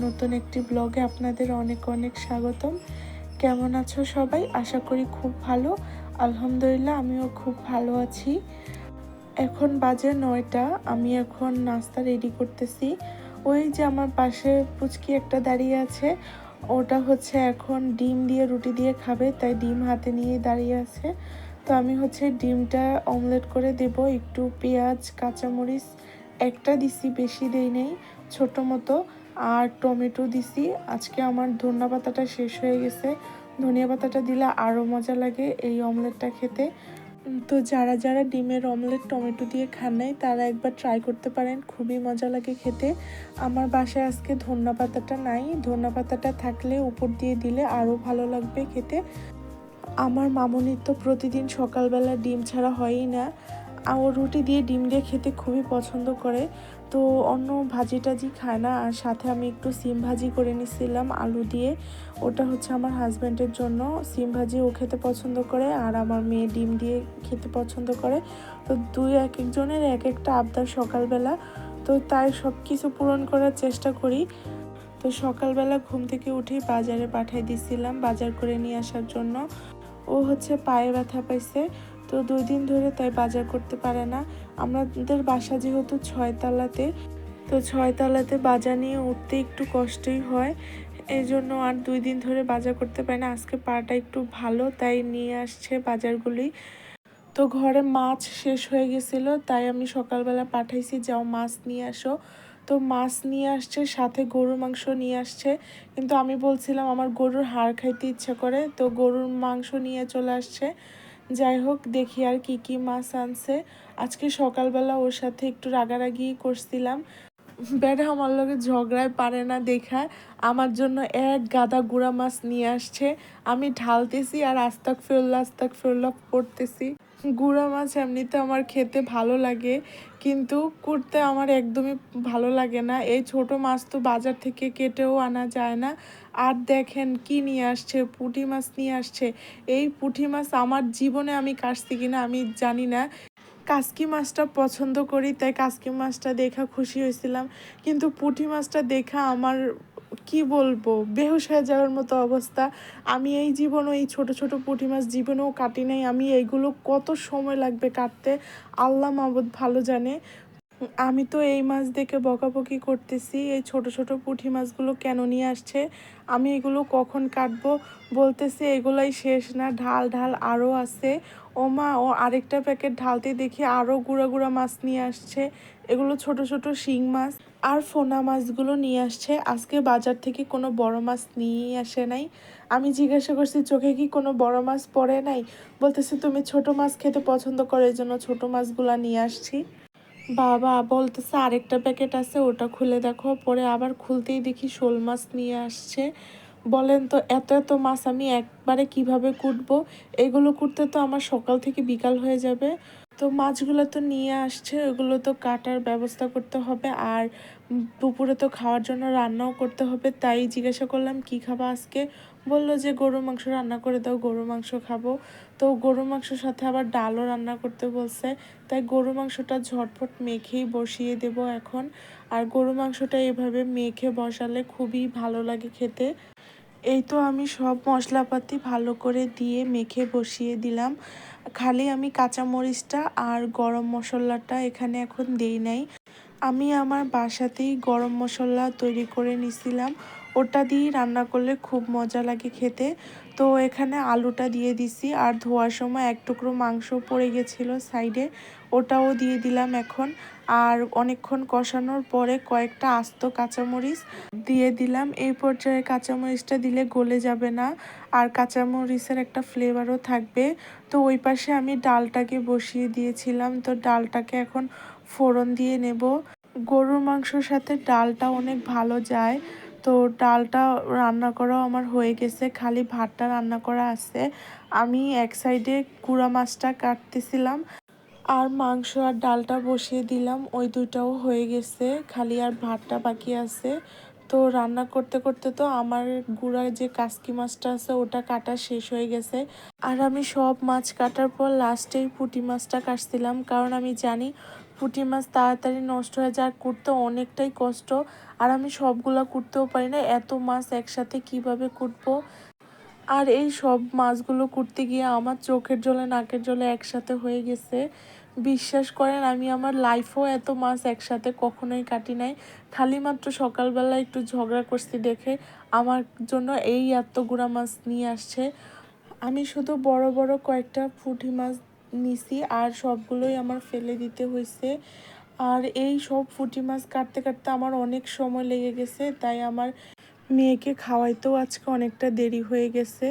নতুন একটি ব্লগে আপনাদের অনেক অনেক স্বাগতম। কেমন আছো সবাই? আশা করি খুব ভালো। আলহামদুলিল্লাহ, আমিও খুব ভালো আছি। এখন বাজে নয়টা, আমি এখন নাস্তা রেডি করতেছি। ওই যে আমার পাশে পুচকি একটা দাঁড়িয়ে আছে। ওটা হচ্ছে এখন ডিম দিয়ে রুটি দিয়ে খাবে, তাই ডিম হাতে নিয়ে দাঁড়িয়ে আছে। তো আমি হচ্ছে ডিমটা অমলেট করে দেব, একটু পেঁয়াজ, কাঁচামরিচ একটা দিছি বেশি দেই নেই, ছোট মতো, আর টমেটো দিছি। আজকে আমার ধনিয়া পাতাটা শেষ হয়ে গেছে। ধনিয়া পাতাটা দিলে আরও মজা লাগে এই অমলেটটা খেতে। তো যারা যারা ডিমের অমলেট টমেটো দিয়ে খান নাই, তারা একবার ট্রাই করতে পারেন, খুবই মজা লাগে খেতে। আমার বাসায় আজকে ধনিয়া পাতাটা নাই, ধনিয়া পাতাটা থাকলে উপর দিয়ে দিলে আরও ভালো লাগবে খেতে। আমার মামনির তো প্রতিদিন সকালবেলা ডিম ছাড়া হয়ই না। ও রুটি দিয়ে ডিম দিয়ে খেতে খুবই পছন্দ করে। তো অন্য ভাজি টাজি খায় না। আর সাথে আমি একটু সিম ভাজি করে নিছিলাম আলু দিয়ে। ওটা হচ্ছে আমার হাজব্যান্ডের জন্য। সিম ভাজি ও খেতে পছন্দ করে আর আমার মেয়ে ডিম দিয়ে খেতে পছন্দ করে। তো দুই এক একজনের এক একটা আবদার সকালবেলা। তো তাই সব কিছু পূরণ করার চেষ্টা করি। তো সকালবেলা ঘুম থেকে উঠেই বাজারে পাঠিয়ে দিছিলাম বাজার করে নিয়ে আসার জন্য। ও হচ্ছে পায়ে ব্যথা পাইছে। তো দুই দিন ধরে তাই বাজার করতে পারে না। আমাদের বাসা যেহেতু ছয়তলাতে, তো ছয়তলাতে বাজার নিয়ে উঠতে একটু কষ্টই হয়। এই জন্য আর দুই দিন ধরে বাজার করতে পারে না। আজকে পাটা একটু ভালো, তাই নিয়ে আসছে বাজারগুলি। তো ঘরে মাছ শেষ হয়ে গেছিল, তাই আমি সকালবেলা পাঠাইছি, যাও মাছ নিয়ে আসো। তো মাছ নিয়ে আসছে, সাথে গরুর মাংস নিয়ে আসছে। কিন্তু আমি বলছিলাম, আমার গরুর হাড় খাইতে ইচ্ছা করে, তো গরুর মাংস নিয়ে চলে আসছে। যাই হোক, দেখি আর কি কি মাছ আনছে। আজকে সকালবেলা ওর সাথে একটু রাগারাগি করছিলাম। বেড়া আমার লগে ঝগড়ায় পারে না দেখা। আমার জন্য এক গাদা গুঁড়া মাছ নিয়ে আসছে। আমি ঢালতেছি আর আস্তাক ফেরল্লা আস্তাক ফেরল্লা করতেছি। গুঁড়া মাছ এমনিতে আমার খেতে ভালো লাগে। কিন্তু করতে আমার একদমই ভালো লাগে না। এই ছোট মাছ তো বাজার থেকে কেটেও আনা যায় না। আর দেখেন কি নিয়ে আসছে, পুঁটি মাছ নিয়ে আসছে। এই পুঁটি মাছ আমার জীবনে আমি কাটছি কিনা আমি জানি না। কাসকি মাছটা পছন্দ করি, তাই কাসকি মাছটা দেখা খুশি হয়েছিলাম। কিন্তু পুঁটি মাছটা দেখা আমার কি বলব? বেহুশ হয়ে যাওয়ার মতো অবস্থা। আমি এই জীবনও, এই ছোট ছোট পুঁটি মাছ জীবনেও কাটি নাই। আমি এইগুলো কত সময় লাগবে কাটতে? আল্লাহ মাবুদ ভালো জানে। আমি তো এই মাছ দেখে বকাবকি করতেছি। এই ছোট ছোট পুঁটি মাছগুলো কেন নিয়ে আসছে? আমি এগুলো কখন কাটবো? বলতেছি এগুলাই শেষ না, ঢাল ঢাল আরও আছে। ও মা, ও আরেকটা প্যাকেট ঢালতে দেখি আরও গুঁড়া গুঁড়া মাছ নিয়ে আসছে। এগুলো ছোট ছোট শিং মাছ। আর ফোনা মাছগুলো নিয়ে আসছে। আজকে বাজার থেকে কোনো বড় মাছ নিয়ে আসে নাই। আমি জিজ্ঞাসা করছি, চোখে কি কোনো বড় মাছ পড়ে নাই? বলতেছে, তুমি ছোট মাছ খেতে পছন্দ করো এই জন্য ছোটো মাছগুলো নিয়ে আসছি। বাবা বলতেছে, আরেকটা প্যাকেট আছে, ওটা খুলে দেখো। পরে আবার খুলতেই দেখি শোল মাছ নিয়ে আসছে। বলেন তো, এত এত মাছ আমি একবারে কীভাবে কুটবো? এগুলো কুটতে তো আমার সকাল থেকে বিকাল হয়ে যাবে। তো মাছগুলো তো নিয়ে আসছে, ওগুলো তো কাটার ব্যবস্থা করতে হবে আর দুপুরে তো খাওয়ার জন্য রান্নাও করতে হবে। তাই জিজ্ঞাসা করলাম, কি খাবা আজকে? বলল যে, গরুর মাংস রান্না করে দাও, গরুর মাংস খাব। তো গরুর মাংসর সাথে আবার ডালও রান্না করতে বলছে। তাই গরু মাংসটা ঝটপট মেখেই বসিয়ে দেব এখন। আর গরু মাংসটা এভাবে মেখে বসালে খুবই ভালো লাগে খেতে। এই তো আমি সব মশলাপাতি ভালো করে দিয়ে মেখে বসিয়ে দিলাম। খালি আমি কাঁচামরিচটা আর গরম মশলাটা এখানে এখন দেই নাই। আমি আমার বাসাতেই গরম মশলা তৈরি করে নিছিলাম। ওটা দিয়ে রান্না করলে খুব মজা লাগে খেতে। তো এখানে আলুটা দিয়ে দিছি, আর ধোয়ার সময় এক টুকরো মাংস পড়ে গেছিল সাইডে, ওটাও দিয়ে দিলাম এখন। আর অনেকক্ষণ কষানোর পরে কয়েকটা আস্ত কাঁচামরিচ দিয়ে দিলাম। এই পর্যায়ে কাঁচামরিচটা দিলে গলে যাবে না, আর কাঁচামরিচের একটা ফ্লেভারও থাকবে। তো ওই পাশে আমি ডালটাকে বসিয়ে দিয়েছিলাম, তো ডালটাকে এখন ফোড়ন দিয়ে নেব। গরুর মাংসর সাথে ডালটা অনেক ভালো যায় তো ডালটা রান্না করাও আমার হয়ে গেছে, খালি ভাতটা রান্না করা আছে। আমি এক সাইডে কুড়া মাছটা কাটতেছিলাম আর মাংস আর ডালটা বসিয়ে দিলাম, ওই দুইটাও হয়ে গেছে, খালি আর ভাতটা বাকি আছে। তো রান্না করতে করতে তো আমার গুঁড়া যে কাসকি মাছটা আছে, ওটা কাটা শেষ হয়ে গেছে। আর আমি সব মাছ কাটার পর লাস্টেই পুঁটি মাছটা কাটছিলাম, কারণ আমি জানি পুঁটি মাছ তাড়াতাড়ি নষ্ট হয়ে যায়, আর কুটতে অনেকটাই কষ্ট। আর আমি সবগুলা কুটতেও পারি না, এত মাছ একসাথে কীভাবে কুটবো? আর এই সব মাছগুলো কুটতে গিয়ে আমার চোখের জলে, নাকের জলে একসাথে হয়ে গেছে। বিশ্বাস করেন, আমি আমার লাইফেও এত মাছ একসাথে কখনোই কাটি নাই। খালি মাত্র সকালবেলা একটু ঝগড়া করছি দেখে আমার জন্য এই এত গুঁড়া মাছ নিয়ে আসছে। আমি শুধু বড় বড় কয়েকটা পুঁটি মাছ নিছি আর সবগুলোই আমার ফেলে দিতে হয়েছে আর এই সব ফুটি মাছ কাটতে কাটতে আমার অনেক সময় লেগে গেছে, তাই আমার মেয়েকে খাওয়াইতেও আজকে অনেকটা দেরি হয়ে গেছে।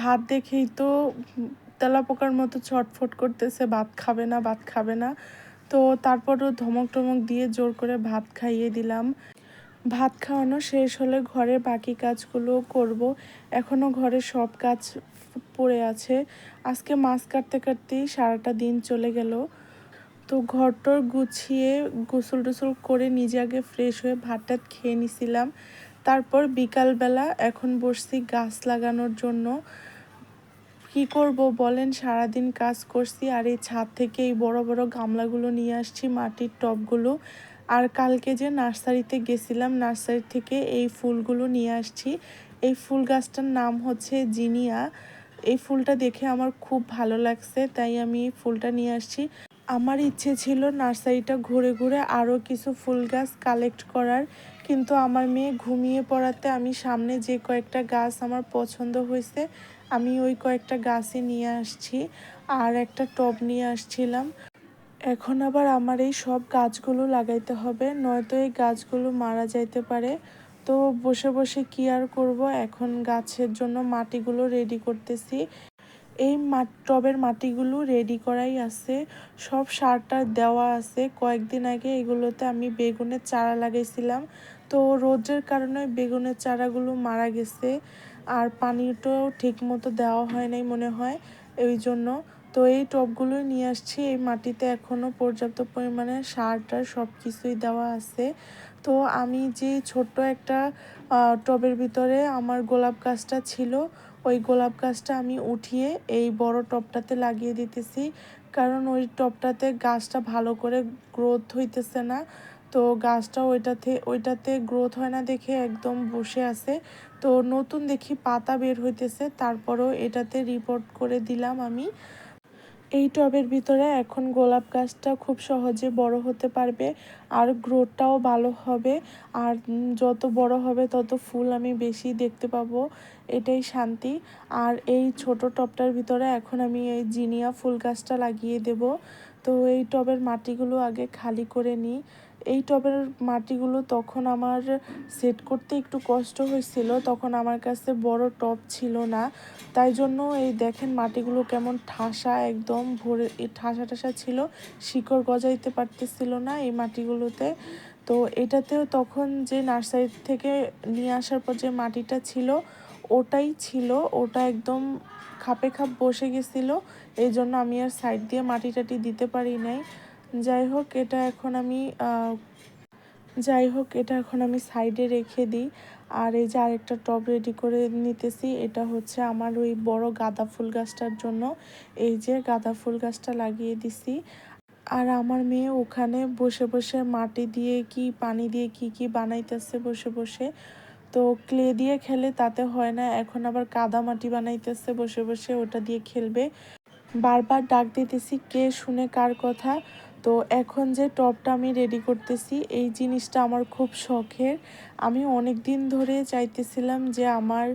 ভাত দেখেই তো তেলাপোকার মতো ছটফট করতেছে, ভাত খাবে না, ভাত খাবে না। তো তারপরও ধমক টমক দিয়ে জোর করে ভাত খাইয়ে দিলাম। ভাত খাওয়ানো শেষ হলে ঘরে বাকি কাজগুলো করব। এখনও ঘরে সব কাজ পড়ে আছে। আজকে মাছ কাটতে কাটতেই সারাটা দিন চলে গেল। তো ঘরটর গুছিয়ে গোসল টোসল করে নিজে আগে ফ্রেশ হয়ে ভাত টাত খেয়ে নিছিলাম। তারপর বিকালবেলা এখন বসছি গাছ লাগানোর জন্য। কি করব বলেন? সারাদিন কাজ করছি আর এই ছাদ থেকে এই বড় বড় গামলাগুলো নিয়ে আসছি মাটির টবগুলো। আর কালকে যে নার্সারিতে গেছিলাম, নার্সারি থেকে এই ফুলগুলো নিয়ে আসছি। এই ফুল গাছটার নাম হচ্ছে জিনিয়া। এই ফুলটা দেখে আমার খুব ভালো লাগছে, তাই আমি এই ফুলটা নিয়ে আসছি। আমার ইচ্ছে ছিল নার্সারিটা ঘুরে ঘুরে আরও কিছু ফুল গাছ কালেক্ট করার, কিন্তু আমার মেয়ে ঘুমিয়ে পড়াতে আমি সামনে যে কয়েকটা গাছ আমার পছন্দ হয়েছে, আমি ওই কয়েকটা গাছই নিয়ে আসছি আর একটা টব নিয়ে আসছিলাম। এখন আবার আমার এই সব গাছগুলো লাগাইতে হবে, নয়তো এই গাছগুলো মারা যাইতে পারে। তো বসে বসে কি আর করব? এখন গাছের জন্য মাটিগুলো রেডি করতেছি। এই টবের মাটিগুলো রেডি করাই আছে। সব সারটা দেওয়া আছে। কয়েকদিন আগে এগুলোতে আমি বেগুনের চারা লাগাইছিলাম। তো রোদের কারণে বেগুনের চারাগুলো মারা গেছে। আর পানিটাও ঠিক মতো দেওয়া হয় নাই মনে হয় এই জন্য। তো এই টবগুলোই নিয়ে আসছি। এই মাটিতে এখনও পর্যাপ্ত পরিমাণে সার টার সব কিছুই দেওয়া আছে। তো আমি যে ছোট্ট একটা টবের ভিতরে আমার গোলাপ গাছটা ছিল, ওই গোলাপ গাছটা আমি উঠিয়ে এই বড় টবটাতে লাগিয়ে দিতেছি। কারণ ওই টবটাতে গাছটা ভালো করে গ্রোথ হইতেছে না। তো গাছটা ওইটাতে ওইটাতে গ্রোথ হয় না দেখে একদম বসে আছে। তো নতুন দেখি পাতা বের হইতেছে, তারপরও এটাতে রিপোর্ট করে দিলাম আমি। এই টবের ভিতরে এখন গোলাপ গাছটা খুব সহজে বড় হতে পারবে আর গ্রোথটাও ভালো হবে। আর যত বড় হবে, তত ফুল আমি বেশি দেখতে পাবো। এটাই শান্তি। আর এই ছোট টবটার ভিতরে এখন আমি এই জিনিয়া ফুল গাছটা লাগিয়ে দেব। তো এই টবের মাটিগুলো আগে খালি করে নিই। এই টবের মাটিগুলো তখন আমার সেট করতে একটু কষ্ট হয়েছিল। তখন আমার কাছে বড় টব ছিল না। তাই জন্য এই দেখেন মাটিগুলো কেমন ঠাসা একদম ভরে ঠাসা ঠাসা ছিল। শিকড় গজাইতে পারতেছিল না এই মাটিগুলোতে। তো এটাতেও তখন যে নার্সারি থেকে নিয়ে আসার পর যে মাটিটা ছিল, ওটাই ছিল। ওটা একদম খাপে খাপ বসে গেছিল। এই জন্য আমি আর সাইড দিয়ে মাটি টাটি দিতে পারি নাই। যাই হোক, এটা এখন আমি যাই হোক, এটা এখন আমি সাইডে রেখে দিই। আর এই যে আরেকটা টব রেডি করে নিতেছি, এটা হচ্ছে আমার ওই বড় গাঁদা ফুল গাছটার জন্য। এই যে গাঁদা ফুল গাছটা লাগিয়ে দিছি। আর আমার মেয়ে ওখানে বসে বসে মাটি দিয়ে কি, পানি দিয়ে কি কি বানাইতেছে বসে বসে। তো ক্লে দিয়ে খেলে তাতে হয় না, এখন আবার কাদা মাটি বানাইতেছে বসে বসে, ওটা দিয়ে খেলবে। বারবার ডাক দিতেছি, কে শুনে কার কথা? তো এখন যে টপটা আমি রেডি করতেছি, এই জিনিসটা আমার খুব শখের। আমি অনেক দিন ধরে চাইতেছিলাম যে আমার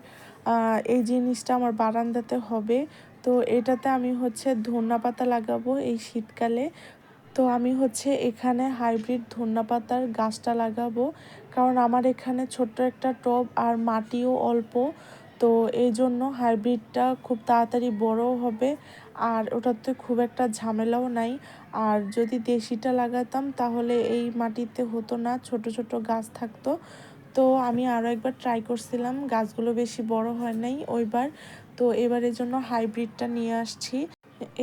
এই জিনিসটা আমার বারান্দাতে হবে। তো এটাতে আমি হচ্ছে ধন্যা পাতা লাগাবো এই শীতকালে। তো আমি হচ্ছে এখানে হাইব্রিড ধন্যা পাতার গাছটা লাগাবো। কারণ আমার এখানে ছোট্ট একটা টব আর মাটিও অল্প। তো এই জন্য হাইব্রিডটা খুব তাড়াতাড়ি বড়ও হবে, আর ওটাতে খুব একটা ঝামেলাও নাই। আর যদি দেশিটা লাগাতাম, তাহলে এই মাটিতে হতো না, ছোট ছোট গাছ থাকতো। তো আমি আরও একবার ট্রাই করছিলাম, গাছগুলো বেশি বড় হয় নাই ওইবার। তো এবারের জন্য হাইব্রিডটা নিয়ে আসছি।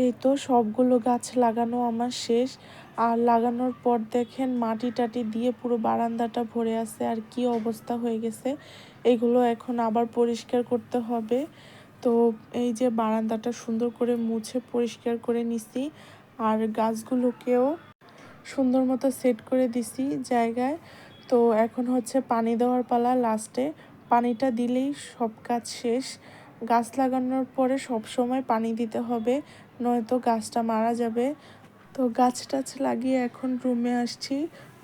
এই তো সবগুলো গাছ লাগানো আমার শেষ। আর লাগানোর পর দেখেন মাটি টাটি দিয়ে পুরো বারান্দাটা ভরে আছে। আর কি অবস্থা হয়ে গেছে, এগুলো এখন আবার পরিষ্কার করতে হবে। তো এই যে বারান্দাটা সুন্দর করে মুছে পরিষ্কার করে নিছি। আর গাছগুলোকেও সুন্দর মতো সেট করে দিছি জায়গায়। তো এখন হচ্ছে পানি দেওয়ার পালা লাস্টে। পানিটা দিলেই সব কাজ শেষ। গাছ লাগানোর পরে সব সময় পানি দিতে হবে। নয়তো গাছটা মারা যাবে। তো গাছ টাছ লাগিয়ে এখন রুমে আসছি।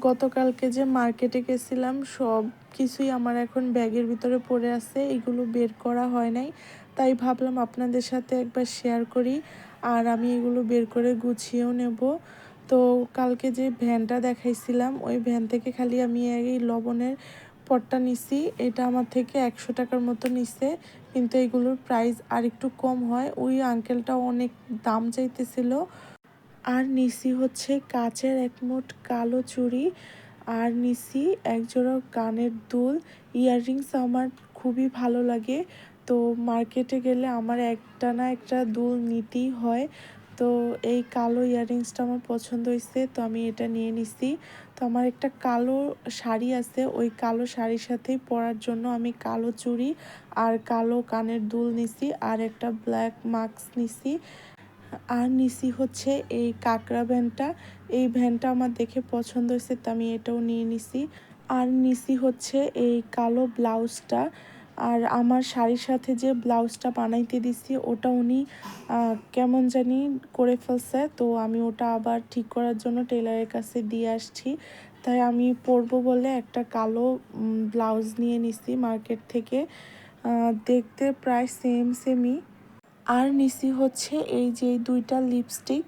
গতকালকে যে মার্কেটে গেছিলাম, সব কিছুই আমার এখন ব্যাগের ভিতরে পড়ে আছে, এগুলো বের করা হয় নাই। তাই ভাবলাম আপনাদের সাথে একবার শেয়ার করি আর আমি এগুলো বের করে গুছিয়েও নেব। তো কালকে যে ভ্যানটা দেখাইছিলাম, ওই ভ্যান থেকে খালি আমি এই লবণের পটটা নিছি, এটা আমার থেকে একশো টাকার মতো নিছে, কিন্তু এগুলোর প্রাইস আর একটু কম হয়। ওই আঙ্কেলটাও অনেক দাম চাইতেছিল। আর নিসি হচ্ছে কাচের একমোট কালো চুড়ি, আর নিসি একজোড়া কানের দুল। ইয়াররিংস আমার খুবই ভালো লাগে। তো মার্কেটে গেলে আমার একটা না একটা দুল নিতেই হয়। তো এই কালো ইয়াররিংসটা আমার পছন্দ হয়েছে তো আমি এটা নিয়ে নিছি। তো আমার একটা কালো শাড়ি আছে, ওই কালো শাড়ির সাথেই পরার জন্য আমি কালো চুড়ি আর কালো কানের দুল নিছি আর একটা ব্ল্যাক মাস্ক নিছি। আর নিছি হচ্ছে এই কাঁকড়া ভ্যানটা, এই ভ্যানটা আমার দেখে পছন্দ হয়েছে তো আমি এটাও নিয়ে নিছি। আর নিছি হচ্ছে এই কালো ব্লাউজটা আর আমার শাড়ির সাথে যে ব্লাউজটা বানাইতে দিছি, ওটা উনি কেমন জানি করে ফেলছে। তো আমি ওটা আবার ঠিক করার জন্য টেলারের কাছে দিয়ে আসছি। তাই আমি পরবো বলে একটা কালো ব্লাউজ নিয়ে নিছি মার্কেট থেকে। দেখতে প্রায় সেম সেমই আর নিচি হচ্ছে এই যে দুইটা লিপস্টিক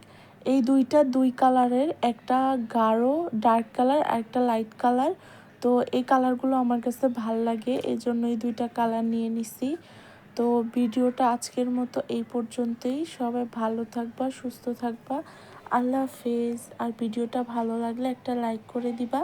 এই দুইটা দুই কালারের একটা গাঢ় ডার্ক কালার আর একটা লাইট কালার তো এই কালারগুলো আমার কাছে ভালো লাগে এই জন্য এই দুইটা কালার নিয়ে নিছি। তো ভিডিওটা আজকের মতো এই পর্যন্তই। সবাই ভালো থাকবা, সুস্থ থাকবা। আল্লাহ হাফেজ। আর ভিডিওটা ভালো লাগলে একটা লাইক করে দিবা।